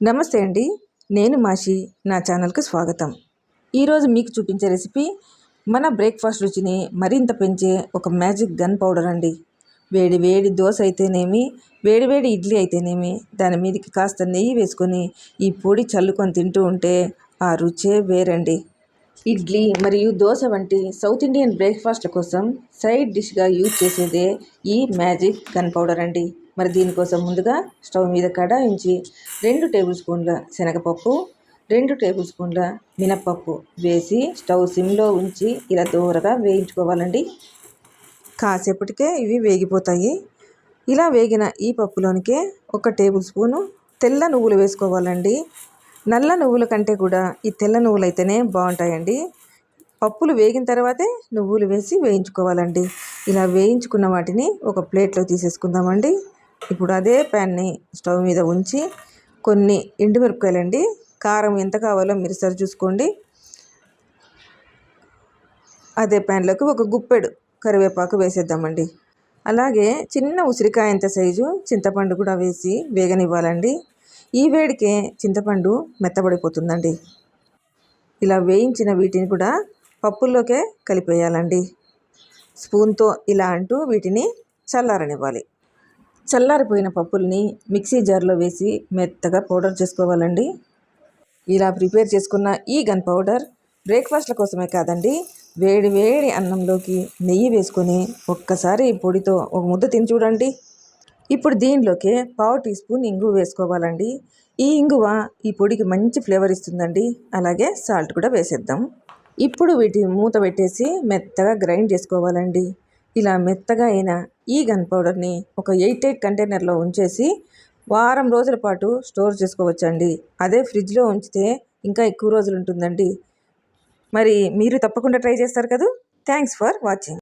నమస్తే అండి నేను మాషి నా ఛానల్కి స్వాగతం. ఈరోజు మీకు చూపించే రెసిపీ మన బ్రేక్ఫాస్ట్ రుచిని మరింత పెంచే ఒక మ్యాజిక్ గన్ పౌడర్ అండి. వేడి వేడి దోశ అయితేనేమి వేడి వేడి ఇడ్లీ అయితేనేమి దాని మీదకి కాస్త నెయ్యి వేసుకొని ఈ పొడి చల్లుకొని తింటూ ఉంటే ఆ రుచే వేరండి. ఇడ్లీ మరియు దోశ వంటి సౌత్ ఇండియన్ బ్రేక్ఫాస్ట్ల కోసం సైడ్ డిష్గా యూజ్ చేసేదే ఈ మ్యాజిక్ గన్ పౌడర్ అండి. మరి దీనికోసం ముందుగా స్టవ్ మీద కడాయించి రెండు టేబుల్ స్పూన్ల శనగపప్పు రెండు టేబుల్ స్పూన్ల మినప్పప్పు వేసి స్టవ్ సిమ్లో ఉంచి ఇలా దూరగా వేయించుకోవాలండి. కాసేపటికే ఇవి వేగిపోతాయి. ఇలా వేగిన ఈ పప్పులోనికే ఒక టేబుల్ స్పూను తెల్ల నువ్వులు వేసుకోవాలండి. నల్ల నువ్వుల కంటే కూడా ఈ తెల్ల నువ్వులు అయితేనే బాగుంటాయండి. పప్పులు వేగిన తర్వాతే నువ్వులు వేసి వేయించుకోవాలండి. ఇలా వేయించుకున్న వాటిని ఒక ప్లేట్లో తీసేసుకుందామండి. ఇప్పుడు అదే ప్యాన్ని స్టవ్ మీద ఉంచి కొన్ని ఎండుమిరపకాయలండి. కారం ఎంత కావాలో మీరు సరి చూసుకోండి. అదే ప్యాన్లోకి ఒక గుప్పెడు కరివేపాకు వేసేద్దామండి. అలాగే చిన్న ఉసిరికాయ ఎంత సైజు చింతపండు కూడా వేసి వేగనివ్వాలండి. ఈ వేడికే చింతపండు మెత్తబడిపోతుందండి. ఇలా వేయించిన వీటిని కూడా పప్పుల్లోకే కలిపేయాలండి. స్పూన్తో ఇలా అంటూ వీటిని చల్లారనివ్వాలి. చల్లారిపోయిన పప్పుల్ని మిక్సీ జార్లో వేసి మెత్తగా పౌడర్ చేసుకోవాలండి. ఇలా ప్రిపేర్ చేసుకున్న ఈ గన్ పౌడర్ బ్రేక్ఫాస్ట్ల కోసమే కాదండి వేడి వేడి అన్నంలోకి నెయ్యి వేసుకొని ఒక్కసారి ఈ పొడితో ఒక ముద్ద తిని చూడండి. ఇప్పుడు దీనిలోకి పావు టీ స్పూన్ ఇంగువ వేసుకోవాలండి. ఈ ఇంగువ ఈ పొడికి మంచి ఫ్లేవర్ ఇస్తుందండి. అలాగే సాల్ట్ కూడా వేసేద్దాం. ఇప్పుడు వీటి మూత పెట్టేసి మెత్తగా గ్రైండ్ చేసుకోవాలండి. ఇలా మెత్తగా అయిన ఈ గన్ పౌడర్ని ఒక ఎయిట్ ఎయిట్ కంటైనర్లో ఉంచేసి వారం రోజుల పాటు స్టోర్ చేసుకోవచ్చండి. అదే ఫ్రిడ్జ్లో ఉంచితే ఇంకా ఎక్కువ రోజులు ఉంటుందండి. మరి మీరు తప్పకుండా ట్రై చేస్తారు కదా? Thanks for watching.